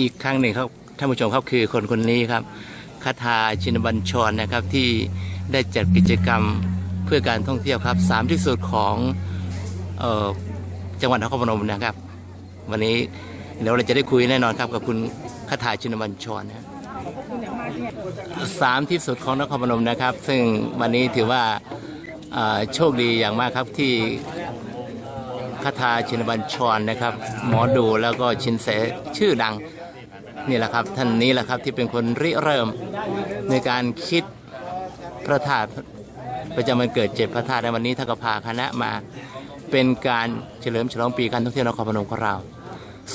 อีกครั้งหนึ่งครับท่านผู้ชมครับคือคนคนนี้ครับคาทาชินบัญชรนะครับที่ได้จัดกิจกรรมเพื่อการท่องเที่ยวครับสามที่สุดของออจังหวัดนครพนมนะครับ วันนี้เดี๋ยวเราจะได้คุยแน่นอนครับกับคุณคาทาชินบัญชรนะสามที่สุดของนครพนมนะครับ ซึ่งวันนี้ถือว่าโชคดีอย่างมากครับที่คาถาชินบัญชรนะครับ หมอดูแล้วก็ชินแสชื่อดัง นี่แหละครับท่านนี้แหละครับที่เป็นคนริเริ่มในการคิดพระธาตุประจำวันเกิดเจ็ดพระธาตุในวันนี้ท่านก็พาคณะมาเป็นการเฉลิมฉลองปีการท่องเที่ยวนครพนมของเรา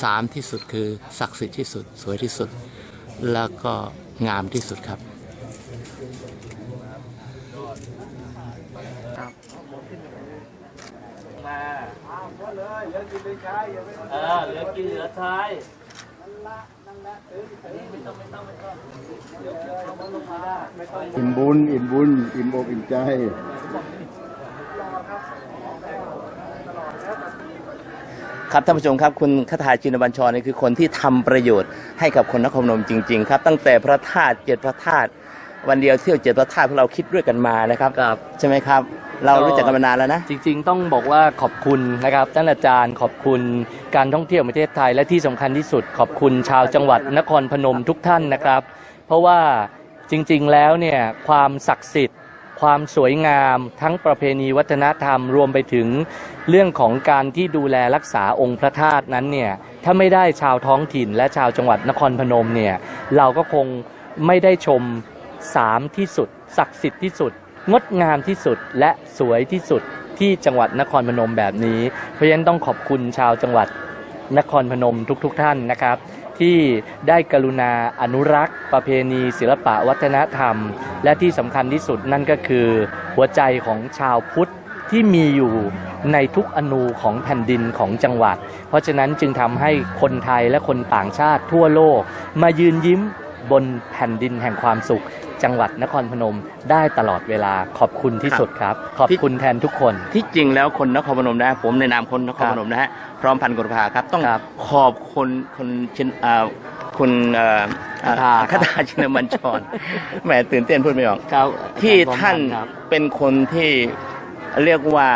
สามที่สุดคือศักดิ์สิทธิ์ที่สุดสวยที่สุด แล้วก็งามที่สุดครับมาเออเหลือกินเหลือใช้ไม่ต้องไม่ต้องไม่ต้องเดี๋ยวเอามันลงมาได้ไม่ต้ อิ่มบุญ อิ่มบุญ อิ่มอกอิ่มใจครับท่านผู้ชมครับคุณคาถาจินบัญชรนี่คือคนที่ทำประโยชน์ให้กับคนนครพนมจริง ๆ ครับ ตั้งแต่พระธาตุเจ็ดพระธาตุ วันเดียวเที่ยวเจ็ดพระธาตุพวกเราคิดด้วยกันมานะครับ ครับ ใช่ไหมครับ เรารู้จักกันมานานแล้วนะ จริง ๆ ต้องบอกว่าขอบคุณนะครับท่านอาจารย์ขอบคุณการท่องเที่ยวแห่งประเทศไทยและที่สำคัญที่สุด ขอบคุณชาวจังหวัดนครพนมทุกท่านนะครับ เพราะว่าจริง ๆ แล้วเนี่ยความศักดิ์สิทธิ์ ความสวยงามทั้งประเพณีวัฒนธรรมรวมไปถึงเรื่องของการที่ดูแลรักษาองค์พระธาตุนั้นเนี่ยถ้าไม่ได้ชาวท้องถิ่นและชาวจังหวัดนครพนมเนี่ยเราก็คงไม่ได้ชม สามที่สุด ศักดิ์สิทธิ์ที่สุด งดงามที่สุดและสวยที่สุดที่จังหวัดนครพนมแบบนี้ เพราะฉะนั้นต้องขอบคุณชาวจังหวัดนครพนมทุกๆทท่านนะครับ ที่ได้กรุณาอนุรักษ์ ประเพณี ศิลปะวัฒนธรรม และที่สำคัญที่สุดนั่นก็คือ หัวใจของชาวพุทธที่มีอยู่ในทุกอนูของแผ่นดินของจังหวัด เพราะฉะนั้นจึงทำให้คนไทยและคนต่างชาติทั่วโลก มายืนยิ้มบนแผ่นดินแห่งความสุข จังหวัดนครพนมได้ตลอดเวลาขอบคุณที่สุดครับ ขอบคุณแทนทุกคน ที่จริงแล้วคนนครพนมนะผมในนามคนนครพนมนะฮะพร้อมพันกุลภาครับต้องครับขอบคุณคนชินอ่าคุณเอ่ออ่คาถาครับคาถาชินบัญชรแหมตื่นเต้นพูดไม่ออกครับที่ท่านครับเป็นคนที่เรียกว่า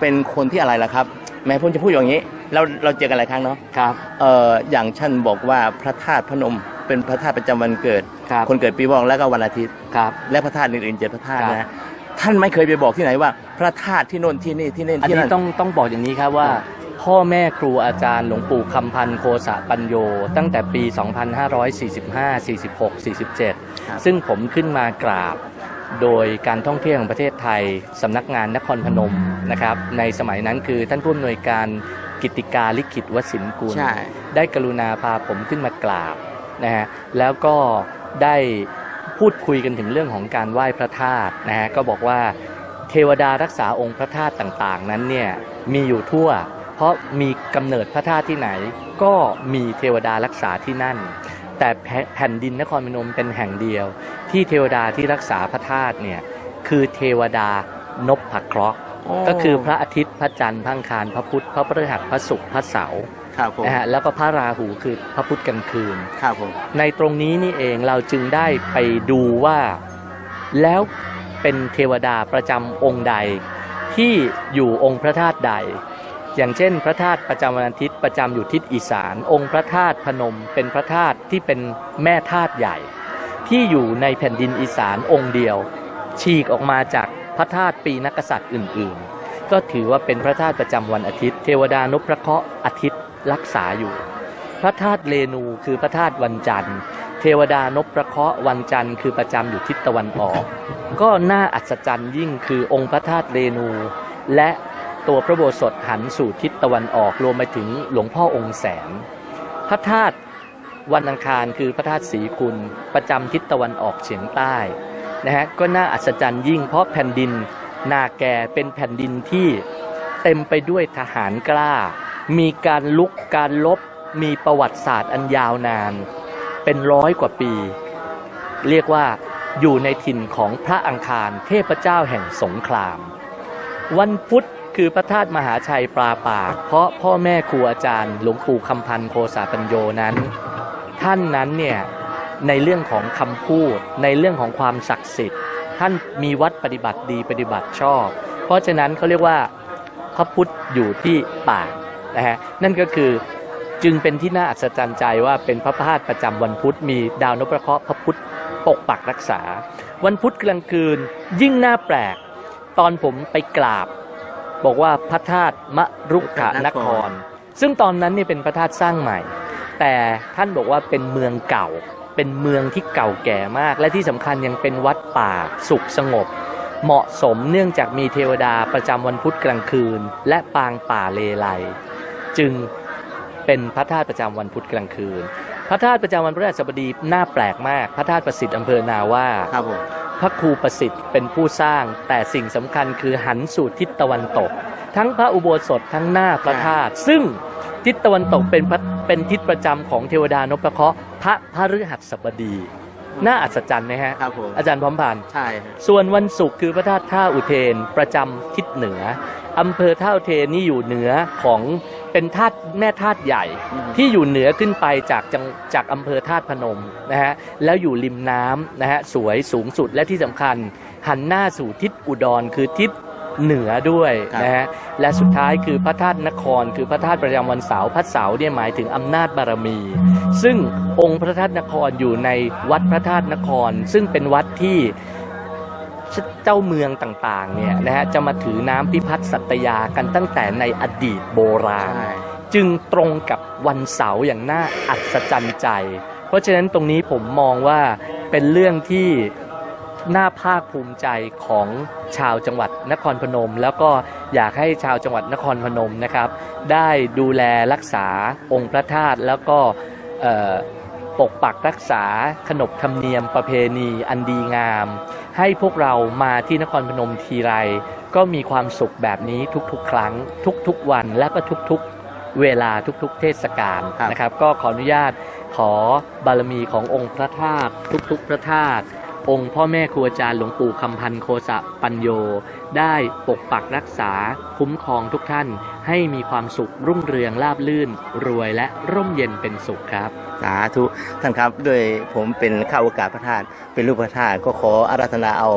เป็นคนที่อะไรล่ะครับ แม้ผมจะพูดอย่างนี้ เราเราเจอกันหลายครั้งเนาะครับเอ่ออย่างท่านบอกว่าพระธาตุพนม เป็นพระธาตุประจำวันเกิด ครับคนเกิดปีวอกแล้วก็วันอาทิตย์ ครับ และพระธาตุอื่นๆเจ็ดพระธาตุครับ นะท่านไม่เคยไปบอกที่ไหนว่า พระธาตุที่โน่นที่นี่ที่นี่อันที่นี้นั่น ต้องต้องบอกอย่างนี้ครับว่า พ่อแม่ครูอาจารย์หลวงปู่คำพันธ์โคสะปัญโย ตั้งแต่ปี 2545 46 47 ซึ่งผมขึ้นมากราบ โดยการท่องเที่ยวแห่งประเทศไทยสำนักงานนครพนมนะครับ ในสมัยนั้นคือท่านผู้อำนวยการกิติกาลิขิตวสินกุล ใช่ ได้กรุณาพาผมขึ้นมากราบ นะฮะแล้วก็ได้พูดคุยกันถึงเรื่องของการไหว้พระธาตุนะฮะก็บอกว่าเทวดารักษาองค์พระธาตุต่างๆ นั้นเนี่ยมีอยู่ทั่ว เพราะมีกำเนิดพระธาตุที่ไหน ก็มีเทวดารักษาที่นั่น แต่แผ่นดินนครพนมเป็นแห่งเดียว ที่เทวดาที่รักษาพระธาตุเนี่ยคือเทวดานพเคราะห์ ก็คือพระอาทิตย์พระจันทร์พระอังคารพระพุธพระพฤหัสพระศุกร์พระเสาร์ครับผมนะฮะแล้วก็พระราหูคือพระพุธกลางคืน ครับผมในตรงนี้นี่เองเราจึงได้ไปดูว่าแล้วเป็นเทวดาประจำองค์ใด ที่อยู่องค์พระธาตุใด อย่างเช่น พระธาตุประจำวันอาทิตย์ประจำอยู่ทิศอีสาน องค์พระธาตุพนมเป็นพระธาตุที่เป็นแม่ธาตุใหญ่ ที่อยู่ในแผ่นดินอีสานองค์เดียว ฉีกออกมาจาก พระธาตุปีนักษัตริย์อื่นๆ ก็ถือว่าเป็นพระธาตุประจำวันอาทิตย์ เทวดานพพระเคราะห์อาทิตย์รักษาอยู่ พระธาตุเรนูคือพระธาตุวันจันทร์ เทวดานพพระเคราะห์วันจันทร์คือประจำอยู่ทิศตะวันออก ก็น่าอัศจรรย์ยิ่งคือองค์พระธาตุเรนู และตัวพระโบสถหันสู่ทิศตะวันออกรวมไปถึงหลวงพ่อองค์แสน พระธาตุวันอังคารคือพระธาตุศรีคุณประจำทิศตะวันออกเฉียงใต้ นะฮะก็น่าอัศจรรย์ยิ่งเพราะแผ่นดินนาแกเป็นแผ่นดินที่เต็มไปด้วยทหารกล้า มีการลุกการลบ มีประวัติศาสตร์อันยาวนาน เป็นร้อยกว่าปี เรียกว่าอยู่ในถิ่นของพระอังคารเทพเจ้าแห่งสงคราม วันพุธคือพระธาตุมหาชัยปลาปาก เพราะพ่อแม่ครูอาจารย์ หลวงปู่คำพันธ์โคสาปัญโยนั้น ท่านนั้นเนี่ย ในเรื่องของคำพูด ในเรื่องของความศักดิ์สิทธิ์ ท่านมีวัดปฏิบัติดีปฏิบัติชอบ เพราะฉะนั้นเขาเรียกว่าพระพุทธอยู่ที่ปากนะฮะนั่นก็คือจึงเป็นที่น่าอัศจรรย์ใจว่าเป็นพระธาตุประจำวันพุธมีดาวนพเคราะห์พระพุทธปกปักรักษา วันพุธกลางคืนยิ่งน่าแปลก ตอนผมไปกราบ บอกว่าพระธาตุมะรุกขานคร ซึ่งตอนนั้นนี่เป็นพระธาตุสร้างใหม่ แต่ท่านบอกว่าเป็นเมืองเก่า เป็นเมืองที่เก่าแก่มาก และที่สำคัญยังเป็นวัดป่าสุขสงบ เหมาะสมเนื่องจากมีเทวดาประจำวันพุธกลางคืน และปางป่าเลไลจึงเป็นพระธาตุประจำวันพุธกลางคืน พระธาตุประจำวันพฤหัสบดีน่าแปลกมาก พระธาตุประสิทธิ์อำเภอนาว่าครับผมพระครูประสิทธิ์เป็นผู้สร้าง แต่สิ่งสำคัญคือหันสู่ทิศตะวันตก ทั้งพระอุโบสถทั้งหน้าพระธาตุซึ่ง ทิศตะวันตกเป็นพระเป็นทิศประจำของเทวดานพเคราะห์พระพฤหัสบดีน่าอัศจรรย์ไหมฮะครับผมอาจารย์พร้อมพันธ์ใช่ฮะส่วนวันศุกร์คือพระธาตุท่าอุเทนประจำทิศเหนืออำเภอท่าอุเทนนี่อยู่เหนือของเป็นธาตุแม่ธาตุใหญ่ ที่อยู่เหนือขึ้นไปจากจังจากอำเภอธาตุพนมนะฮะแล้วอยู่ริมน้ำนะฮะสวยสูงสุดและที่สำคัญ หันหน้าสู่ทิศอุดรคือทิศ เหนือด้วยครับนะฮะและสุดท้ายคือพระธาตุนคร คือพระธาตุประจำวันเสาร์พระเสาร์เนี่ยหมายถึงอำนาจบารมี ซึ่งองค์พระธาตุนครอยู่ในวัดพระธาตุนคร ซึ่งเป็นวัดที่เจ้าเมืองต่างๆเนี่ยนะฮะจะมาถือน้ำพิพัฒน์สัตยากันตั้งแต่ในอดีตโบราณใช่จึงตรงกับวันเสาร์อย่างน่าอัศจรรย์ใจ เพราะฉะนั้นตรงนี้ผมมองว่าเป็นเรื่องที่ น่าภาคภูมิใจของชาวจังหวัดนครพนม แล้วก็อยากให้ชาวจังหวัดนครพนมนะครับ ได้ดูแลรักษาองค์พระธาตุแล้วก็เอ่อปกปักรักษาขนบธรรมเนียมประเพณีอันดีงาม ให้พวกเรามาที่นครพนมทีไร ก็มีความสุขแบบนี้ทุกๆ ครั้ง ทุกๆ วันและก็ทุกๆ เวลาทุกๆ เทศกาลครับนะครับ ก็ขออนุญาตขอบารมีขององค์พระธาตุทุกๆ พระธาตุ องค์พ่อแม่ครูอาจารย์หลวงปู่คำพันธ์โคสะปัญโย ได้ปกปักรักษาคุ้มครองทุกท่าน ให้มีความสุขรุ่งเรืองราบลื่น รวยและร่มเย็นเป็นสุขครับ สาธุท่านครับด้วยผมเป็นข้าโอกาสพระธาตุเป็นลูกพระธาตุก็ขออาราธนาเอา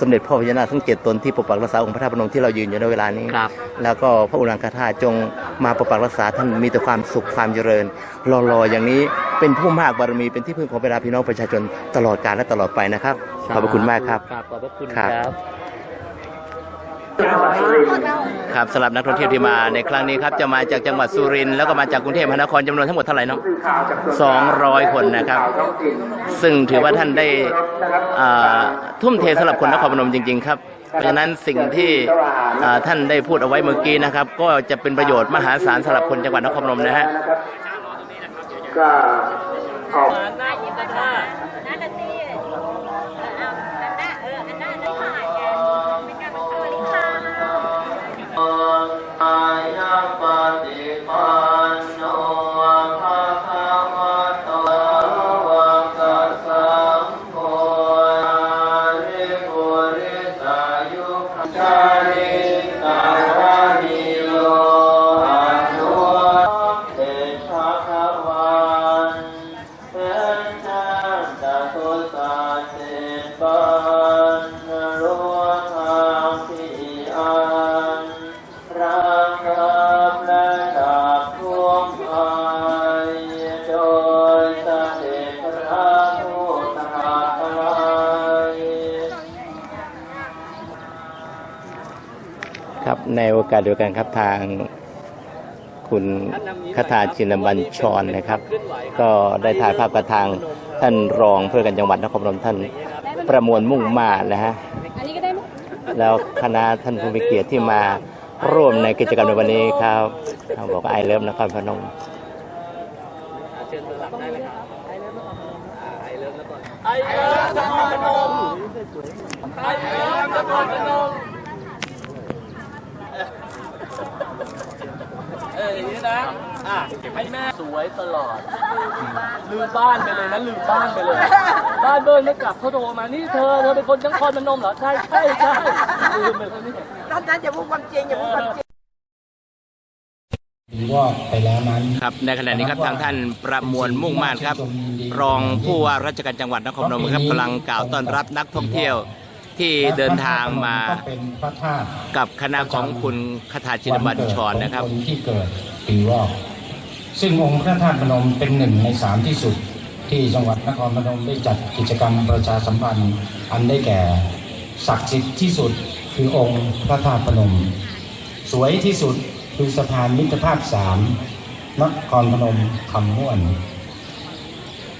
สมเด็จพ่อพญานาคทั้งเจ็ดตนที่ปกปักรักษาองค์พระธาตุพนมที่เรายืนอยู่ในเวลานี้ครับแล้วก็พระอุรังคธาตุจงมาปกปักรักษาท่านมีแต่ความสุขความเจริญรอๆอย่างนี้เป็นผู้มากบารมีเป็นที่พึ่งของเวลาพี่น้องประชาชนตลอดกาลและตลอดไปนะครับขอบพระคุณมากครับครับขอบพระคุณครับ ครับครับสำหรับนักท่องเที่ยวที่มาในครั้งนี้ครับจะมาจากจังหวัดสุรินทร์แล้วก็มาจากกรุงเทพมหานครจำนวนทั้งหมดเท่าไหร่เนาะ200คนนะครับ ซึ่งถือว่าท่านได้อ่าทุ่มเทสำหรับคนนครพนมจริง ๆ ครับเพราะฉะนั้นสิ่งที่อ่าท่านได้พูดเอาไว้เมื่อกี้นะครับ ก็จะเป็นประโยชน์มหาศาลสำหรับคนจังหวัดนครพนมนะฮะก็ขอบ อกาสเดียวกันครับทางคุณคทาชินบัญชรนะครับ ก็ได้ถ่ายภาพกับทางท่านรองเพื่อการจังหวัดนครพนมท่านประมวลมุ่งมาศนะฮะอันนี้ก็ได้มั้ยแล้วคณะท่านผู้มีเกียรติที่มาร่วมในกิจกรรมในวันนี้ครับเขาบอกไอเลิฟนครพนมเชิญตัวหลักได้เลยครับไอเลิฟนครพนมไอเลิฟนครไอเลิฟนครพนมไอเลิฟนครพนม เอออย่างนี้นะ อะให้แม่สวยตลอด ลืมบ้านไปเลยนะลืมบ้านไปเลย บ้านเบิ้ลไม่กลับเขาโทรมา นี่เธอเธอเป็นคนนครพนมเหรอ ใช่ใช่ใช่ลืมไปแล้วนี่ตอนนั้นอย่าพูดความจริงอย่าพูดความจริงวอกไปแล้วนั้นครับในขณะนี้ครับทางท่านประมวลมุ่งมาศครับ รองผู้ว่าราชการจังหวัดนครพนมครับกำลังกล่าวต้อนรับนักท่องเที่ยว ที่เดินทางมาก็เป็นพระธาตุกับคณะของคุณคาถาชินบัญชรนะครับวันเกิดของคนที่เกิดปีวอกซึ่งองค์พระธาตุพนมเป็นหนึ่งในสามที่สุดที่จังหวัดนครพนมได้จัดกิจกรรมประชาสัมพันธ์อันได้แก่ศักดิ์สิทธิ์ที่สุดคือองค์พระธาตุพนม สวยที่สุดคือสะพานมิตรภาพสามนครพนมคำม่วน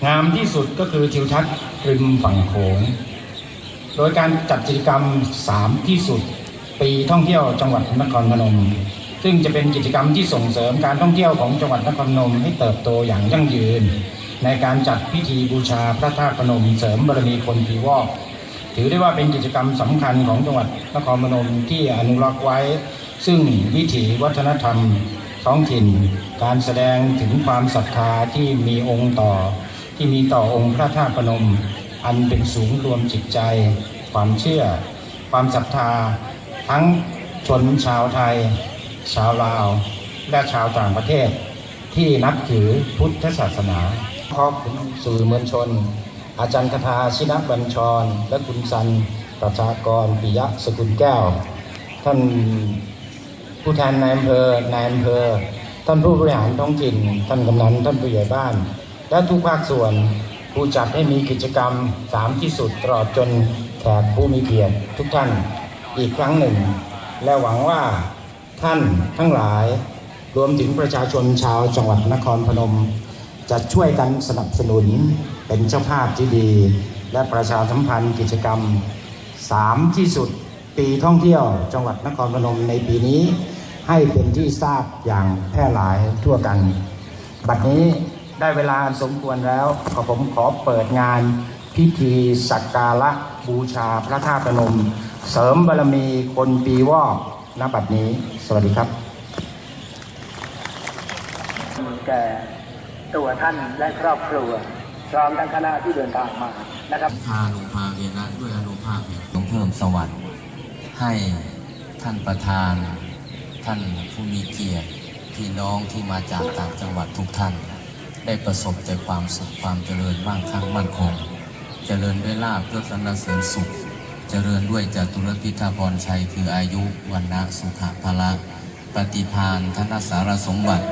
งามที่สุดก็คือทิวทัศน์ริมฝั่งโขง โดยการจัดกิจกรรม 3 ที่สุด ปีท่องเที่ยวจังหวัดนครพนม ซึ่งจะเป็นกิจกรรมที่ส่งเสริมการท่องเที่ยวของจังหวัดนครพนมให้เติบโตอย่างยั่งยืน ในการจัดพิธีบูชาพระธาตุพนมเสริมบารมีคนปีวอกถือได้ว่าเป็นกิจกรรมสำคัญของจังหวัดนครพนมที่อนุรักษ์ไว้ ซึ่งวิถีวัฒนธรรมท้องถิ่น การแสดงถึงความศรัทธาที่มีองค์ต่อที่มีต่อองค์พระธาตุพนม อันเป็นศูนย์รวมจิตใจ ความเชื่อ ความศรัทธา ทั้งชนชาวไทย ชาวลาว และชาวต่างประเทศ ที่นับถือพุทธศาสนาขอบคุณสื่อมวลชน อาจารย์คาถาชินบัญชร และคุณสันประชากรปิยะสกุลแก้ว ท่านผู้แทนนายอำเภอนายอำเภอ ท่านผู้บริหารท้องถิ่น ท่านกำนัน ท่านผู้ใหญ่บ้าน และทุกภาคส่วน ผู้จัดให้มีกิจกรรมสามที่สุดตลอดจนแขกผู้มีเกียรติทุกท่านอีกครั้งหนึ่ง และหวังว่าท่านทั้งหลายรวมถึงประชาชนชาวจังหวัดนครพนม จะช่วยกันสนับสนุนเป็นเจ้าภาพที่ดี และประชาสัมพันธ์กิจกรรมสามที่สุดปีท่องเที่ยวจังหวัดนครพนมในปีนี้ ให้เป็นที่ทราบอย่างแพร่หลายทั่วกัน บัดนี้ ได้เวลาอันสมควรแล้ว ขอผมขอเปิดงานพิธีสักการะบูชาพระธาตุพนม เสริมบารมีคนปีวอกณบัดนี้ สวัสดีครับแก่ตัวท่านและครอบครัวพร้อมทั้งคณะที่เดินทางมานะครับพานุภาเวนะด้วยอนุภาพแห่งต้องเพิ่มสวัสดิ์ให้ท่านประธาน ท่านผู้มีเกียรติพี่น้องที่มาจากต่างจังหวัดทุกท่าน ได้ประสบแต่ความสุขความเจริญมั่งคั่งมั่นคง เจริญด้วยลาภยศสรรเสริญสุข เจริญด้วยจตุรพิธาพรชัยคืออายุวันนะสุขภาละปฏิพานธนสารสมบัติ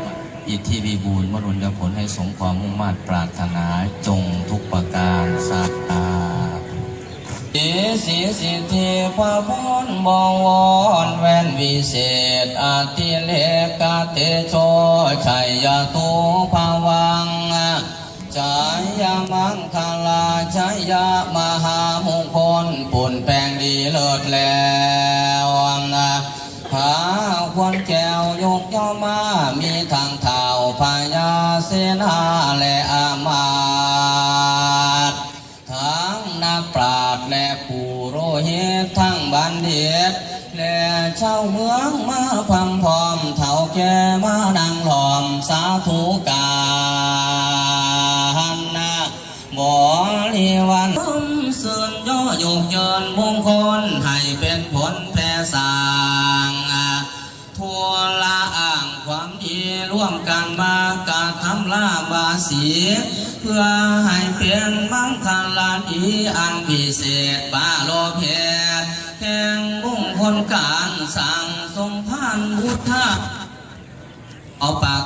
อิทธิวิบูลมรุญญผลให้สมความมุ่งมา่ปรารถนาจงทุกประการสา สีสีสิทธิพระพรบวรแว่นวิเศษอาติเลกาเตโชชัยยตุภาวังจายามังคลาชายามหามงคลปุ่นแปลงดีเลิศแล้วนะหาควรแก้วยกย่อมามีทางเท้าพญาเสนาแล ตทั้งบัณฑิตและชาวเมืองมาพังพร้อมเท่าแก่มาดังหลอมสาธุการนะบริวันเสื่นย่อยกเยินมงคลให้เป็นผลแผ่สางทั่วละอ่างความดีร่วมกันมากาทำลาบาสีเพื่อให้เป็นมังคลาดีอันพิเศษปาโลเพื่ งบุงคลการสั่งทรงพันพุทธะเอาปาก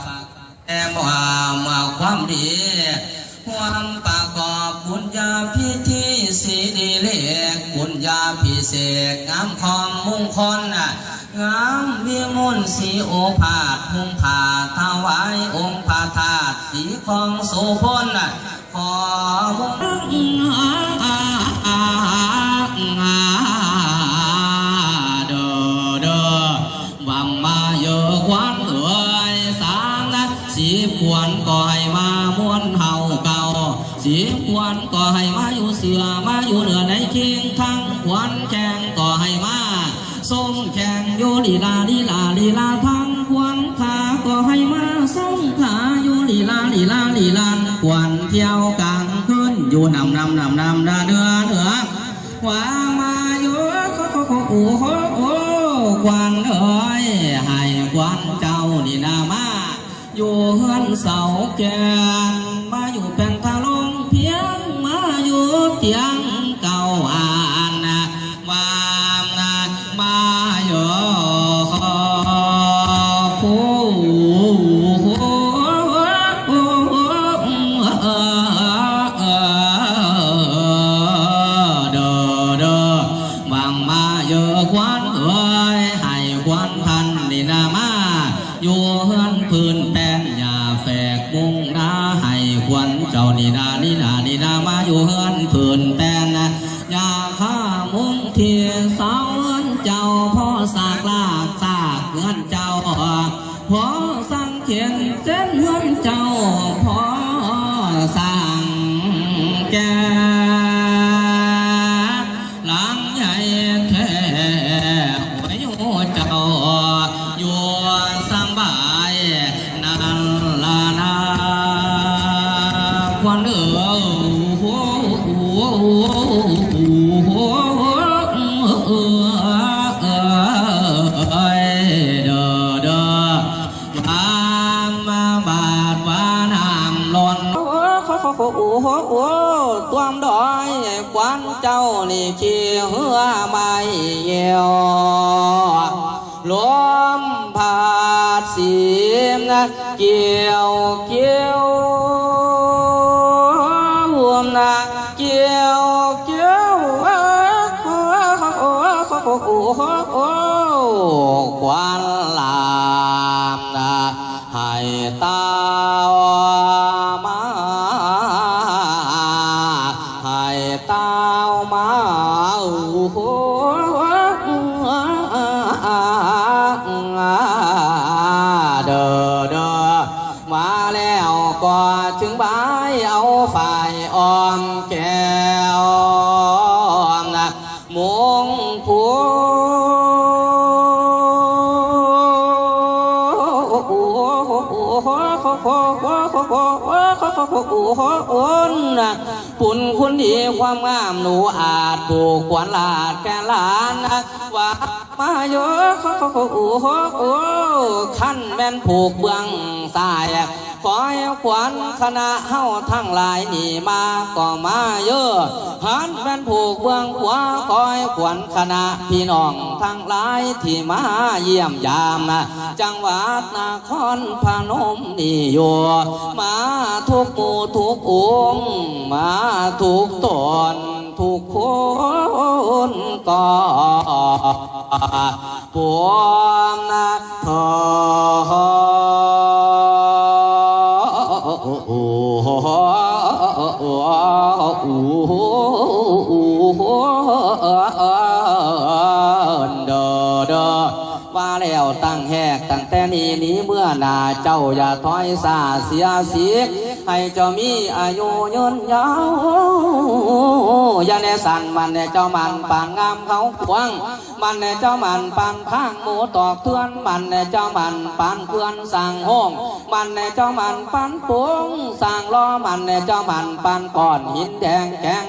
แอมว่ามาความดีความประกอบบุญญาพิธีสีดีเลกบุญญาพิเศษงามคอมมุ่งคลน่ะงามวิมลสีโอภาสหุ่งผาถวายองค์พระธาตุสีของโสพลน่ะขอบุญ สีควรก็ให้มาอยู่เสือมาอยู่เหนือในเคียงทั้งควรแข่งก็ให้มาส่งแข่งโยลีลาลีลาลีลาทั้งควันขาก็ให้มาส่งขาโยลีลาลีลาลีลานควันเที่ยวกลางคืนอยู่นำนำนำนำดาเดือเหนือว่ามาอยู่โคโคโอ้โหโอ้ควันเอ้ยให้ควันเจ้านี่นามาอยู่เสาแก่ พอสั่งเขียนเส้นเฮือนเจ้าพอสั่งแก อ้โหโอ้โหโอ้โหตัวมดอยควันเจ้านี่ขี้เหือไม่ โปุ่นคุณดีความงามหนูอาจผูกขวัญลาดแก่หลานว่า มาโยโอ้ขั้นแม่นผูกเบื้องสายขอให้ขวัญคณะเฮาทั้งหลายนี่มาก็มาเยอะหันแม่นผูกเบื้องขวาขอให้ขวัญคณะพี่น้องทั้งหลายที่มาเยี่ยมยามจังหวัดนครพนมนี่อยู่มาทุกหมู่ทุกองมาทุกตน ทุกคนก็ปวงนะเธอเด้อเด้อว่าแล้วตั้งแหกตั้งแต่นี้นี้เมื่อนาเจ้าอย่าถอยสาเสียสี ให้เจ้ามีอายุยืนยาวอย่าแนสันมันแน่เจ้ามันปางงามเขาขวางมันแน่เจ้ามันปางข้างหมูตอกเทือนมันแน่เจ้ามันปางเพื่อนสั่งห้องมันแน่เจ้ามันปานปวงสั่งล้อมันแน่เจ้ามันปานก้อนหินแดงแกง